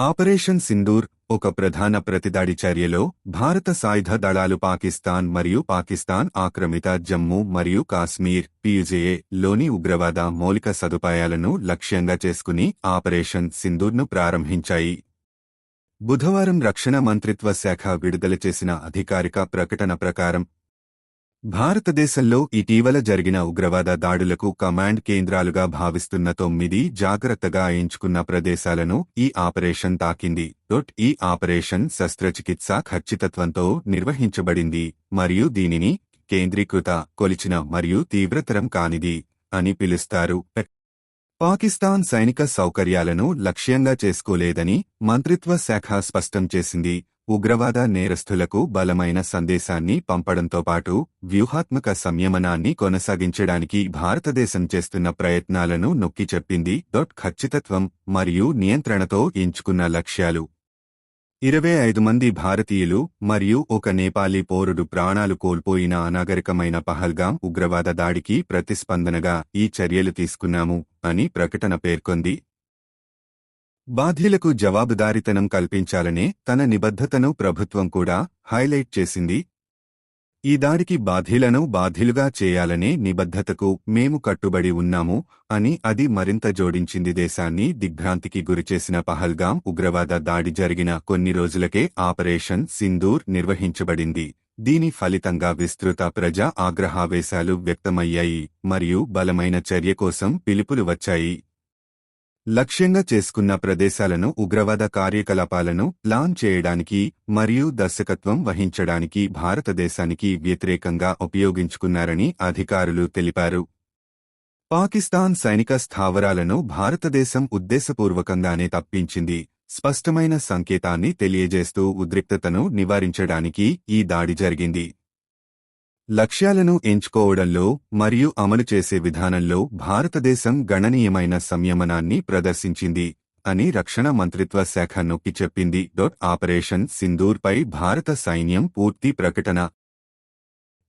Operation Sindoor ఒక ప్రధాన ప్రతిదాడి చర్యలో భారత సాయుధ దళాలు పాకిస్తాన్ మరియు పాకిస్తాన్ ఆక్రమిత జమ్మూ మరియు కాశ్మీర్ పీజేఏ లోని ఉగ్రవాద మౌలిక సదుపాయాలను లక్ష్యంగా చేసుకుని ఆపరేషన్ సింధూర్ను ప్రారంభించాయి. బుధవారం రక్షణ మంత్రిత్వ శాఖ విడుదల చేసిన అధికారిక ప్రకటన ప్రకారం భారతదేశంలో ఇటీవల జరిగిన ఉగ్రవాద దాడులకు కమాండ్ కేంద్రాలుగా భావిస్తున్న తొమ్మిది జాగ్రత్తగా ఎంచుకున్న ప్రదేశాలను ఈ ఆపరేషన్ తాకింది. డొట్ ఈ ఆపరేషన్ శస్త్రచికిత్స ఖచ్చితత్వంతో నిర్వహించబడింది మరియు దీనిని కేంద్రీకృత కొలిచిన మరియు తీవ్రతరం కానిది అని పిలుస్తారు. పాకిస్తాన్ సైనిక సౌకర్యాలను లక్ష్యంగా చేసుకోలేదని మంత్రిత్వ శాఖ స్పష్టం చేసింది. ఉగ్రవాద నేరస్థులకు బలమైన సందేశాన్ని పంపడంతో పాటు వ్యూహాత్మక సంయమనాన్ని కొనసాగించడానికి భారతదేశం చేస్తున్న ప్రయత్నాలను నొక్కి చెప్పింది డొట్ ఖచ్చితత్వం మరియు నియంత్రణతో ఎంచుకున్న లక్ష్యాలు. ఇరవై ఐదు మంది భారతీయులు మరియు ఒక నేపాలీ పౌరుడు ప్రాణాలు కోల్పోయిన అనాగరికమైన పహల్గాం ఉగ్రవాద దాడికి ప్రతిస్పందనగా ఈ చర్యలు తీసుకున్నాము అని ప్రకటన పేర్కొంది బాధ్యులకు జవాబుదారితనం కల్పించాలనే తన నిబద్ధతను ప్రభుత్వం కూడా హైలైట్ చేసింది. ఈ దాడికి బాధ్యులను బాధ్యులుగా చేయాలనే నిబద్ధతకు మేము కట్టుబడి ఉన్నాము అని అది మరింత జోడించింది. దేశాన్ని దిగ్భ్రాంతికి గురిచేసిన పహల్గాం ఉగ్రవాద దాడి జరిగిన కొన్ని రోజులకే ఆపరేషన్ సింధూర్ నిర్వహించబడింది. దీని ఫలితంగా విస్తృత ప్రజా ఆగ్రహావేశాలు వ్యక్తమయ్యాయి మరియు బలమైన చర్య కోసం పిలుపులు వచ్చాయి. లక్ష్యంగా చేసుకున్న ప్రదేశాలను ఉగ్రవాద కార్యకలాపాలను ప్లాన్ చేయడానికి మరియు దర్శకత్వం వహించడానికి భారతదేశానికి వ్యతిరేకంగా ఉపయోగించుకున్నారని అధికారులు తెలిపారు. పాకిస్తాన్ సైనిక స్థావరాలను భారతదేశం ఉద్దేశపూర్వకంగానే తప్పించింది. స్పష్టమైన సంకేతాన్ని తెలియజేస్తూ ఉద్రిక్తతను నివారించడానికి ఈ దాడి జరిగింది. లక్ష్యాలను ఎంచుకోవడంలో మరియు అమలు చేసే విధానంలో భారతదేశం గణనీయమైన సంయమనాన్ని ప్రదర్శించింది అని రక్షణ మంత్రిత్వ శాఖ నొక్కి చెప్పింది. డొట్ ఆపరేషన్ సింధూర్పై భారత సైన్యం పూర్తి ప్రకటన.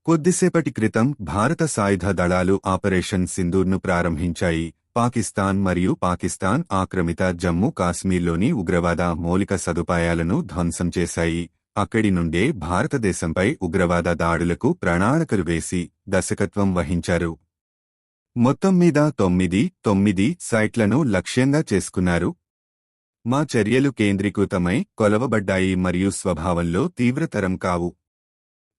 కొద్దిసేపటి క్రితం భారత సాయుధ దళాలు ఆపరేషన్ సింధూర్ను ప్రారంభించాయి. పాకిస్తాన్ మరియు పాకిస్తాన్ ఆక్రమిత జమ్మూ కాశ్మీర్లోని ఉగ్రవాద మౌలిక సదుపాయాలను ధ్వంసం చేశాయి. అక్కడి నుండే భారతదేశంపై ఉగ్రవాద దాడులకు ప్రణాళికలు వేసి దశకత్వం వహించారు. మొత్తం మీద తొమ్మిది తొమ్మిది సైట్లను లక్ష్యంగా చేసుకున్నారు. మా చర్యలు కేంద్రీకృతమై కొలవబడ్డాయి మరియు స్వభావంలో తీవ్రతరం కావు.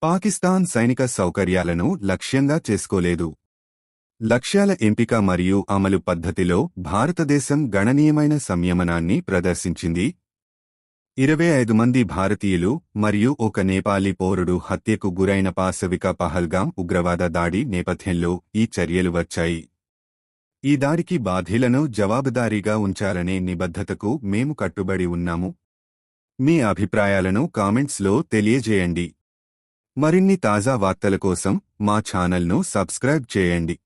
పాకిస్తాన్ సైనిక సౌకర్యాలను లక్ష్యంగా చేసుకోలేదు. లక్ష్యాల ఎంపిక మరియు అమలు పద్ధతిలో భారతదేశం గణనీయమైన సంయమనాన్ని ప్రదర్శించింది ఇరవై ఐదు మంది భారతీయులు మరియు ఒక నేపాలీ పౌరుడు హత్యకు గురైన పాశవిక పహల్గాం ఉగ్రవాద దాడి నేపథ్యంలో ఈ చర్యలు వచ్చాయి. ఈ దాడికి బాధ్యులను జవాబుదారీగా ఉంచాలనే నిబద్ధతకు మేము కట్టుబడి ఉన్నాము. మీ అభిప్రాయాలను కామెంట్స్లో తెలియజేయండి. మరిన్ని తాజా వార్తల కోసం మా ఛానల్ను సబ్స్క్రైబ్ చేయండి.